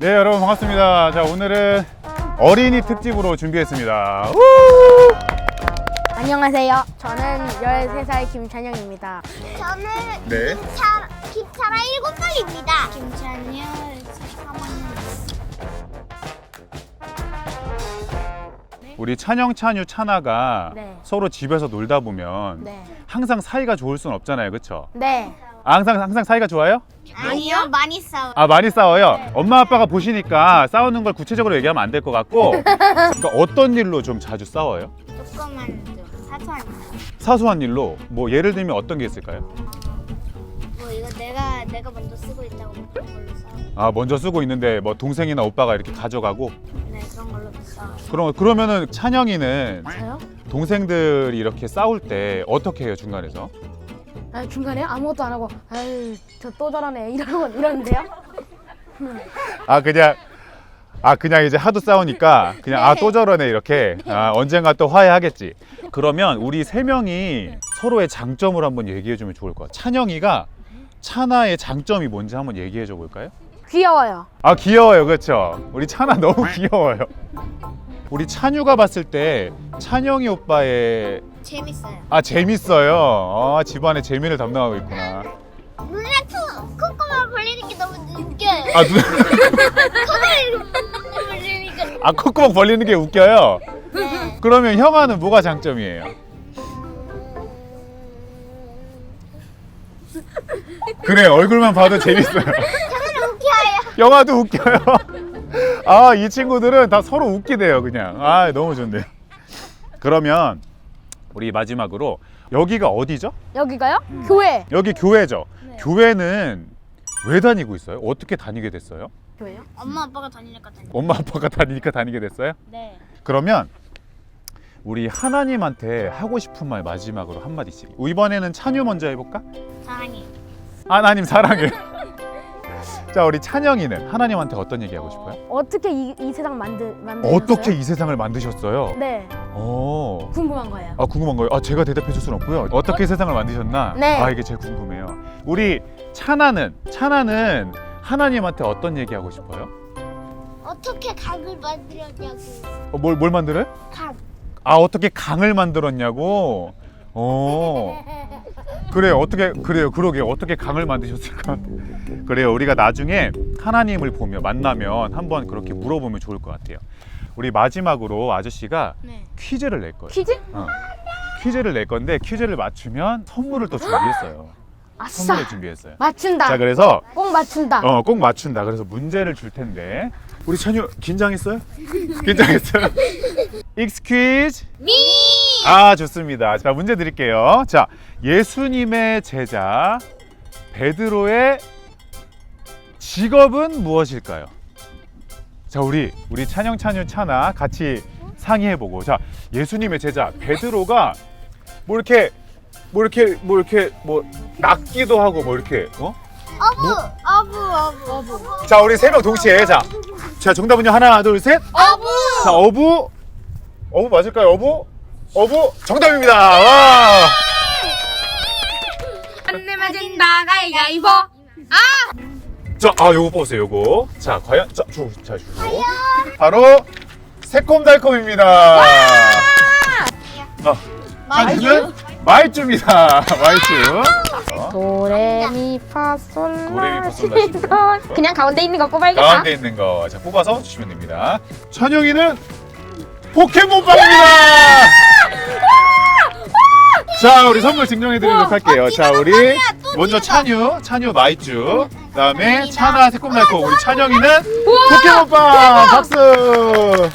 네 여러분 반갑습니다. 자 오늘은 어린이 특집으로 준비했습니다. 우! 안녕하세요. 저는 13살 김찬영입니다. 저는 네. 김차, 김차라 7살입니다. 김찬유 3학년. 우리 찬영, 찬유, 찬아가 네. 서로 집에서 놀다 보면 네. 항상 사이가 좋을 순 없잖아요, 그렇죠? 네. 항상 항상 사이가 좋아요? 아니요, 많이 싸워. 아 많이 싸워요. 엄마 아빠가 보시니까 싸우는 걸 구체적으로 얘기하면 안 될 것 같고, 그러니까 어떤 일로 좀 자주 싸워요? 조금만 좀 사소한 거. 사소한 일로 뭐 예를 들면 어떤 게 있을까요? 뭐 이거 내가 내가 먼저 쓰고 있다고 뭐 그런 걸로 싸워. 아 먼저 쓰고 있는데 뭐 동생이나 오빠가 이렇게 가져가고 네, 그런 그럼 그러면은 찬영이는 저요? 동생들이 이렇게 싸울 때 어떻게 해요 중간에서? 아, 중간에 아무것도 안 하고 아유 저 또 저러네 이러고 이러는데요. 아 그냥 아 그냥 이제 하도 싸우니까 그냥 아 또 저러네 이렇게 아 언젠가 또 화해하겠지. 그러면 우리 세 명이 서로의 장점을 한번 얘기해 주면 좋을 것 같아. 찬영이가 찬아의 장점이 뭔지 한번 얘기해 줘 볼까요? 귀여워요. 아 귀여워요 그렇죠 우리 찬아 너무 귀여워요 우리 찬유가 봤을 때 찬영이 오빠의 재밌어요. 아 재밌어요 아 집안의 재미를 담당하고 있구나 눈에 툭 콧구멍 벌리는 게 너무 웃겨요. 아, 눈, 콧구멍 벌리니까. 아 콧구멍 벌리는 게 웃겨요 네. 그러면 형아는 뭐가 장점이에요 그래 얼굴만 봐도 재밌어요 저는 웃겨요. 영화도 웃겨요 아 이 친구들은 다 서로 웃기대요 그냥 아 너무 좋네요 그러면 우리 마지막으로 여기가 어디죠? 여기가요? 교회. 여기 교회죠. 네. 교회는 왜 다니고 있어요? 어떻게 다니게 됐어요? 교회요? 엄마 아빠가 다니니까 다니. 엄마 아빠가 다니니까 다니게 됐어요? 네. 그러면 우리 하나님한테 하고 싶은 말 마지막으로 한 마디씩. 이번에는 찬유 먼저 해볼까? 사랑해. 하나님 사랑해. 자 우리 찬영이는 하나님한테 어떤 얘기 하고 싶어요? 어떻게 이, 이 세상 만드 만드셨어요? 어떻게 이 세상을 만드셨어요? 네. 어. 궁금한 거예요. 아 궁금한 거예요. 아 제가 대답해 줄 수는 없고요. 어떻게 세상을 만드셨나? 네. 아 이게 제일 궁금해요. 우리 찬아는 찬아는 하나님한테 어떤 얘기 하고 싶어요? 어떻게 각을 만들었냐고. 어, 뭘, 뭘 만들어요? 각. 아 어떻게 강을 만들었냐고? 어 그래요 어떻게 그래요 그러게 어떻게 강을 만드셨을까? 그래요 우리가 나중에 하나님을 보며 만나면 한번 그렇게 물어보면 좋을 것 같아요. 우리 마지막으로 아저씨가 네. 퀴즈를 낼 거예요. 퀴즈? 어. 퀴즈를 낼 건데 퀴즈를 맞추면 선물을 또 준비했어요. 아싸. 선물을 준비했어요. 맞춘다. 자 그래서 꼭 맞춘다. 어, 꼭 맞춘다. 그래서 문제를 줄 텐데 우리 찬유 긴장했어요? 긴장했어요? 익스퀴즈 미. 아 좋습니다. 자 문제 드릴게요. 자 예수님의 제자 베드로의 직업은 무엇일까요? 자 우리 우리 찬영 찬유 찬아 같이 상의해 보고 자 예수님의 제자 베드로가 뭐 이렇게 뭐 이렇게 뭐 이렇게 뭐 낚기도 하고 뭐 이렇게 어? 어부. 어부. 어부. 어부. 자 우리 세 명 동시에 자, 자 정답은요 하나 둘 셋. 어부. 자 어부 어부 맞을까요 어부 어부 정답입니다. 와. 안내 맞은다 가위가위보. 자, 아 요거 뽑으세요 요거. 자 과연 자, 주, 자 주고 바로 새콤달콤입니다. 어, 마이쮸? 마이쮸입니다. 마이쮸. 어, 도레미파솔라 도레미파솔라 시도. 그냥 가운데 있는 거 뽑아야겠다. 가운데 있는 거 자 뽑아서 주시면 됩니다. 천영이는 포켓몬빵입니다. 자 우리 선물 증정해드리도록 할게요. 자 우리 먼저 찬유, 찬유 마이쮸, 그다음에 찬아 새콤달콤, 우리 찬영이는 포켓몬빵 박수.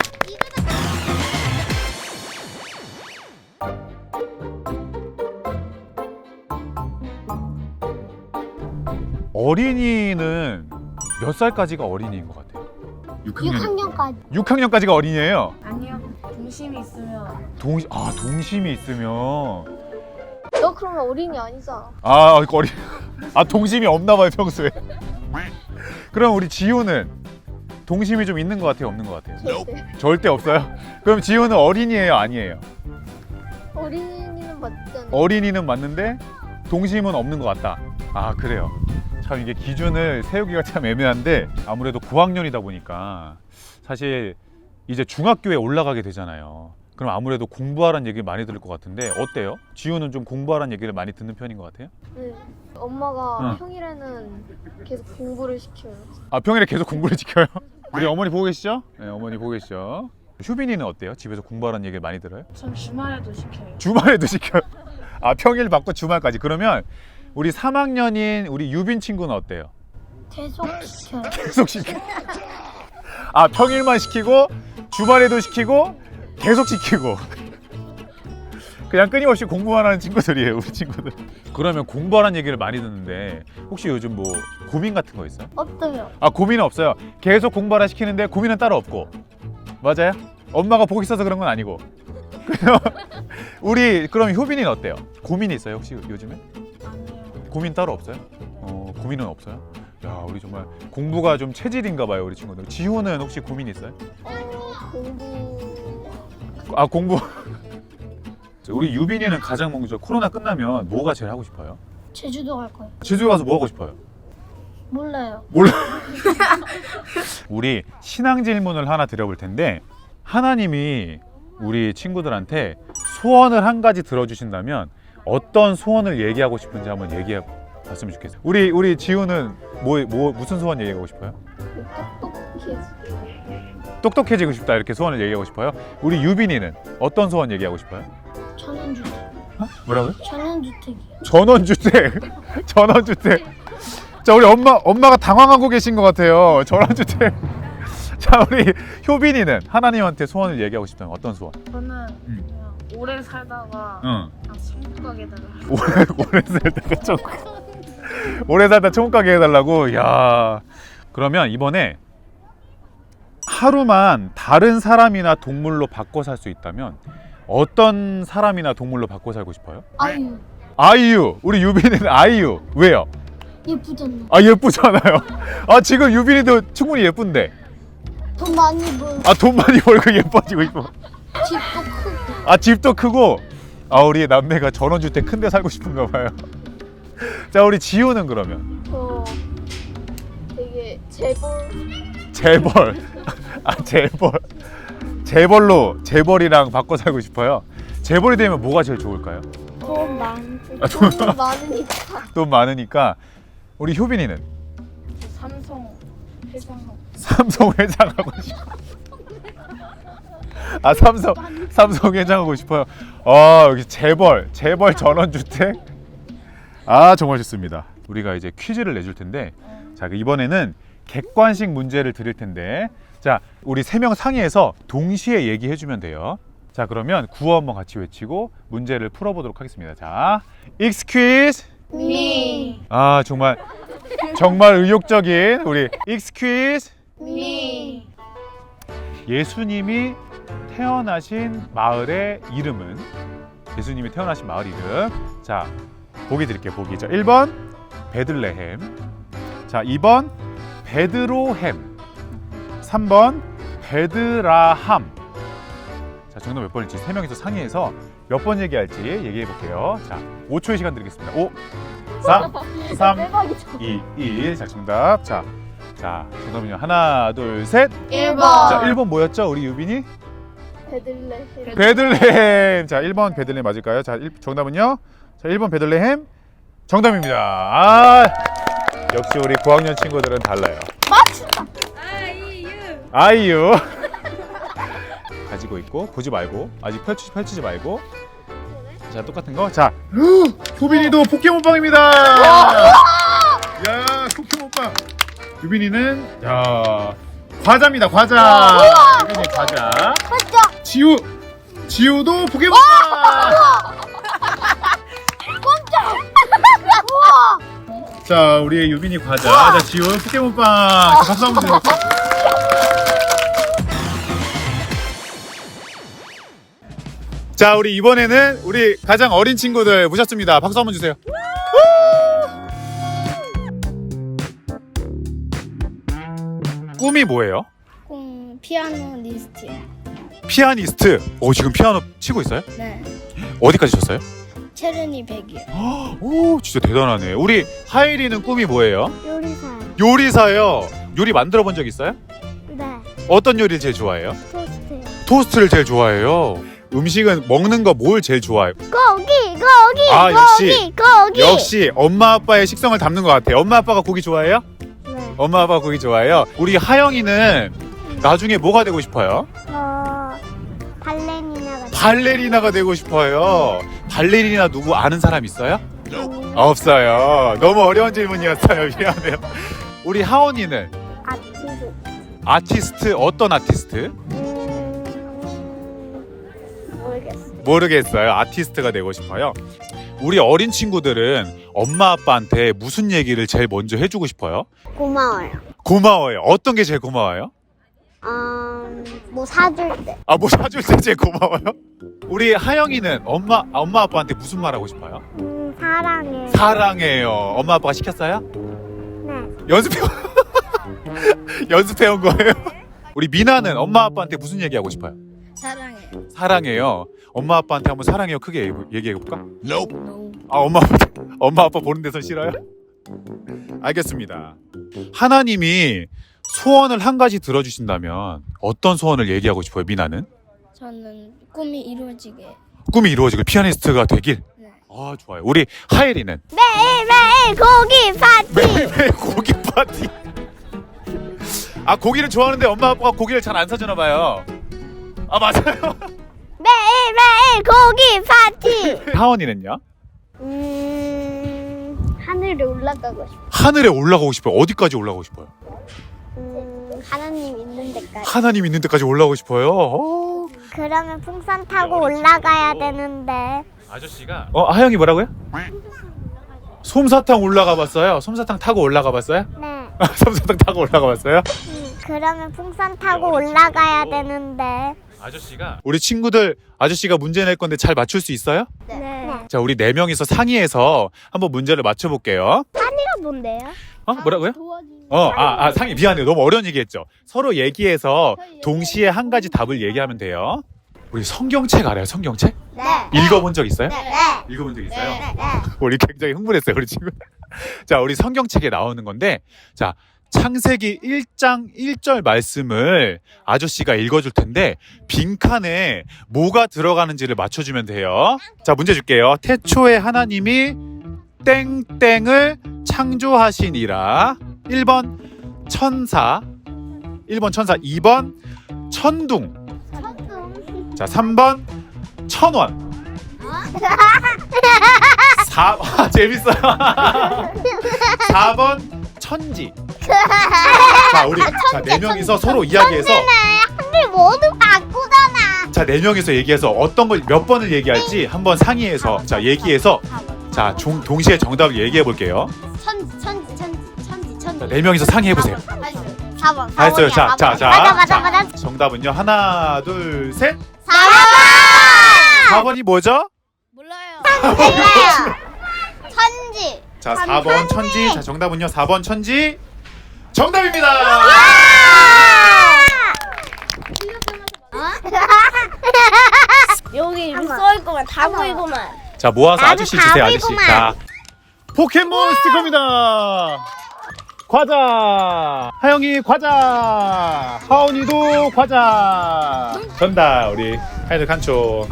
어린이는 몇 살까지가 어린이인 것 같아요? 6학년. 6학년까지. 6학년까지가 어린이에요. 아니요. 동심이 있으면 동, 아 동심이 있으면 너 그러면 어린이 아니잖아. 아 어린 아 동심이 없나 봐요 평소에. 그럼 우리 지우는 동심이 좀 있는 것 같아요, 없는 것 같아요? 절대 없어요. 그럼 지우는 어린이에요, 아니에요? 어린이는 맞잖아. 어린이는 맞는데 동심은 없는 것 같다. 아 그래요. 참 이게 기준을 세우기가 참 애매한데 아무래도 고학년이다 보니까 사실 이제 중학교에 올라가게 되잖아요. 그럼 아무래도 공부하라는 얘기를 많이 들을 것 같은데 어때요? 지우는 좀 공부하라는 얘기를 많이 듣는 편인 것 같아요? 네. 엄마가 응. 평일에는 계속 공부를 시켜요. 아 평일에 계속 공부를 지켜요? 우리 어머니 보고 계시죠? 네 어머니 보고 계시죠? 휴빈이는 어때요? 집에서 공부하라는 얘기를 많이 들어요? 전 주말에도 시켜요. 주말에도 시켜요. 아 평일 받고 주말까지. 그러면 우리 3학년인 우리 유빈 친구는 어때요? 계속 시켜요. 계속 시켜. 아 평일만 시키고 주말에도 시키고 계속 시키고. 그냥 끊임없이 공부만 하는 친구들이에요, 우리 친구들. 그러면 공부하라는 얘기를 많이 듣는데 혹시 요즘 뭐 고민 같은 거 있어요? 없어요. 아 고민은 없어요. 계속 공부하라 시키는데 고민은 따로 없고. 맞아요? 엄마가 보기 있어서 그런 건 아니고. 그럼 우리 그럼 효빈이는 어때요? 고민이 있어요 혹시 요즘에? 고민 따로 없어요? 어 고민은 없어요? 야 우리 정말 공부가 좀 체질인가 봐요 우리 친구들. 지호는 혹시 고민 있어요? 어, 공부 아 공부. 우리 유빈이는 가장 먼저 코로나 끝나면 뭐가 제일 하고 싶어요? 제주도 갈 거예요. 제주 가서 뭐 하고 싶어요? 몰라요. 몰라. 우리 신앙 질문을 하나 드려볼 텐데 하나님이 우리 친구들한테 소원을 한 가지 들어주신다면 어떤 소원을 얘기하고 싶은지 한번 얘기해 봤으면 좋겠어요. 우리 우리 지우는 뭐, 뭐 무슨 소원 얘기하고 싶어요? 똑똑해지. 똑똑해지고 싶다 이렇게 소원을 얘기하고 싶어요. 우리 유빈이는 어떤 소원 얘기하고 싶어요? 전원주택. 뭐라고요? 전원주택이요. 전원주택. 전원주택. 자 우리 엄마 엄마가 당황하고 계신 것 같아요. 전원주택. 자 우리 효빈이는 하나님한테 소원을 얘기하고 싶다면 어떤 소원? 저는 음. 그냥 오래 살다가 응. 그냥 천국 가게 되라. 오래 오래 살다가 천국. 오래 살다 천국 가게 해달라고. 야. 그러면 이번에 하루만 다른 사람이나 동물로 바꿔 살 수 있다면 어떤 사람이나 동물로 바꿔 살고 싶어요? 아유 아이유. 우리 유빈이는 아이유. 왜요? 예쁘잖아. 아 예쁘잖아요. 아 지금 유빈이도 충분히 예쁜데. 돈 많이 벌. 아 돈 많이 벌고 예뻐지고 싶어. 집도 크고. 아 집도 크고. 아 우리 남매가 전원주택 큰 데 살고 싶은가 봐요. 자 우리 지우는 그러면 저 되게 재벌 재벌. 아 재벌. 재벌로 재벌이랑 바꿔 살고 싶어요. 재벌이 되면 뭐가 제일 좋을까요? 돈 많고. 아, 돈, 돈 많으니까 돈 많으니까 우리 효빈이는 삼성 회장하고 삼성 회장 하고 싶어. 아 삼성 삼성 회장 하고 싶어요. 아 여기 재벌 재벌 전원 주택. 아 정말 좋습니다. 우리가 이제 퀴즈를 내줄 텐데 자 이번에는 객관식 문제를 드릴 텐데 자 우리 세 명 상의해서 동시에 얘기해 주면 돼요. 자 그러면 구호 한번 같이 외치고 문제를 풀어보도록 하겠습니다. 자 excuse 미. 아 정말 정말 의욕적인 우리 excuse 미. 예수님이 태어나신 마을의 이름은 예수님이 태어나신 마을 이름 자 보기 드릴게요 보기 자 1번 베들레헴 자 2번 베드로햄 3번 베드라함 자 정답 몇 번일지 세 명이서 상의해서 몇 번 얘기할지 얘기해 볼게요 자 5초의 시간 드리겠습니다 5 4 3 2 1 자 정답 자, 자 정답은요 하나 둘 셋 1번. 자 1번 뭐였죠 우리 유빈이? 베들레헴. 베들레헴. 자, 1번 베들레헴 맞을까요? 자, 일- 정답은요? 자, 1번 베들레헴 정답입니다. 아, 역시 우리 고학년 친구들은 달라요. 맞춘다. 아이유. 가지고 있고 보지 말고 아직 펼치, 펼치지 말고 자 똑같은 거. 자, 효빈이도 포켓몬빵입니다. 야, 포켓몬빵. 유빈이는 야 과자입니다. 과자. 유빈이 과자. 지우 지우도 포켓몬 자 우리의 유빈이 과자 자 지우 포켓몬빵 자, 박수 한번 주세요 자 우리 이번에는 우리 가장 어린 친구들 모셨습니다 박수 한번 주세요 꿈이 뭐예요? 공 피아노 리스트요. 피아니스트 오 지금 피아노 치고 있어요? 네. 어디까지 쳤어요? 체른이 100이요. 오 진짜 대단하네. 우리 하일이는 꿈이 뭐예요? 요리사. 요리사요. 요리 만들어 본 적 있어요? 네. 어떤 요리를 제일 좋아해요? 토스트요. 토스트를 제일 좋아해요. 음식은 먹는 거 뭘 제일 좋아해요? 고기 고기 아, 역시. 고기. 역시 엄마 아빠의 식성을 담는 것 같아요. 엄마 아빠가 고기 좋아해요? 네. 엄마 아빠 고기 좋아해요. 우리 하영이는 나중에 뭐가 되고 싶어요? 어 발레리나가 발레리나가 되고 싶어요. 발레리나 누구 아는 사람 있어요? 없어요. 너무 어려운 질문이었어요. 미안해요. 우리 하원이는 아티스. 아티스트 어떤 아티스트? 음 모르겠어. 모르겠어요. 아티스트가 되고 싶어요. 우리 어린 친구들은 엄마 아빠한테 무슨 얘기를 제일 먼저 해주고 싶어요? 고마워요. 고마워요. 어떤 게 제일 고마워요? 음 뭐 사줄 때. 아, 뭐 사줄 때 제일 고마워요? 우리 하영이는 엄마 엄마 아빠한테 무슨 말 하고 싶어요? 음 사랑해. 사랑해요. 엄마 아빠가 시켰어요? 네. 연습해 연습해 온 거예요? 우리 미나는 엄마 아빠한테 무슨 얘기 하고 싶어요? 사랑해. 사랑해요. 엄마 아빠한테 한번 사랑해요 크게 얘기해 볼까? 아 엄마 아빠 엄마 아빠 보는 데서 싫어요? 알겠습니다. 하나님이 소원을 한 가지 들어주신다면 어떤 소원을 얘기하고 싶어요? 미나는 저는 꿈이 이루어지게. 꿈이 이루어지고 피아니스트가 되길. 네. 아 좋아요. 우리 하엘이는 매일 고기 파티. 매일매일 고기 파티. 아 고기를 좋아하는데 엄마 아빠가 고기를 잘 안 사주나 봐요. 아 맞아요. 매일 고기 파티. 하원이는요? 음 하늘에 올라가고 싶어. 하늘에 올라가고 싶어요. 어디까지 올라가고 싶어요? 음 하나님 있는 데까지. 하나님 있는 데까지 올라가고 싶어요. 어. 그러면 풍선 타고 올라가야 되는데. 아저씨가 어 하영이 뭐라고요? 솜사탕 올라가 봤어요. 솜사탕 타고 올라가 봤어요? 네. 솜사탕 타고 올라가 봤어요? 음, 그러면 풍선 타고 올라가야 되는데. 아저씨가 우리 친구들 아저씨가 문제 낼 건데 잘 맞출 수 있어요? 네. 자 우리 네 명이서 상의해서 한번 문제를 맞춰 볼게요. 상의가 뭔데요? 어 뭐라고요? 어, 아, 아, 상의 미안해요. 너무 어려운 얘기했죠. 서로 얘기해서 동시에 한 가지 답을 얘기하면 돼요. 우리 성경책 알아요? 성경책? 네. 읽어본 적 있어요? 네. 읽어본 적 있어요? 네. 우리 굉장히 흥분했어요, 우리 친구. 자, 우리 성경책에 나오는 건데, 자, 창세기 1장 1절 말씀을 아저씨가 읽어줄 텐데, 빈칸에 뭐가 들어가는지를 맞춰주면 돼요. 자, 문제 줄게요. 태초에 하나님이 땡땡을 창조하시니라. 1번 천사, 1번 천사, 2번 천둥, 자, 3번 천원. 4, 아, 재밌어요. 4번 천지. 자, 우리 자, 네 명이서 서로 이야기해서 하늘 모두 바꾸잖아. 자, 네 명이서 얘기해서 어떤 걸 몇 번을 얘기할지 한번 상의해서 자, 얘기해서 자, 종, 동시에 정답을 얘기해 볼게요. 천지 천지. 자, 네 명이서 상의해 보세요. 4번. 다 했어요. 자, 자, 자. 맞아 맞아 자, 맞아. 정답은요. 하나, 둘, 셋. 4번. 4번이 뭐죠? 몰라요. 몰라요. 천지. 자, 4번 천지. 자, 정답은요. 4번 천지. 정답입니다. 여기 이름 한번. 써있구만 다 한번. 보이구만 자 모아서 아저씨 주세요 아저씨. 자 포켓몬 스티커입니다 과자! 하영이 과자! 하원이도 과자! 전달 우리 하이드 칸초.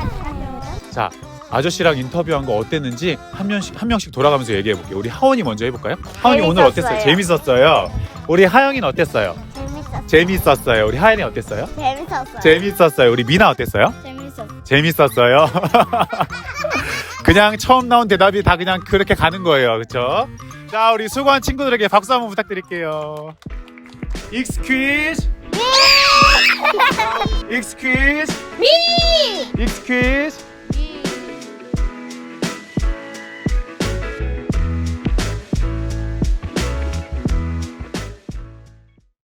자 아저씨랑 인터뷰한 거 어땠는지 한 명씩 한 명씩 돌아가면서 얘기해 볼게요. 우리 하원이 먼저 해볼까요? 하원이 오늘 어땠어요? 재밌었어요? 우리 하영이는 어땠어요? 재밌었어. 재밌었어요. 우리 하연이 어땠어요? 재밌었어. 재밌었어요. 우리 미나 어땠어요? 재밌었어. 재밌었어요. 그냥 처음 나온 대답이 다 그냥 그렇게 가는 거예요. 그렇죠? 자, 우리 수고한 친구들에게 박수 한번 부탁드릴게요. 익스퀴즈. 익스퀴즈. 미. 익스퀴즈.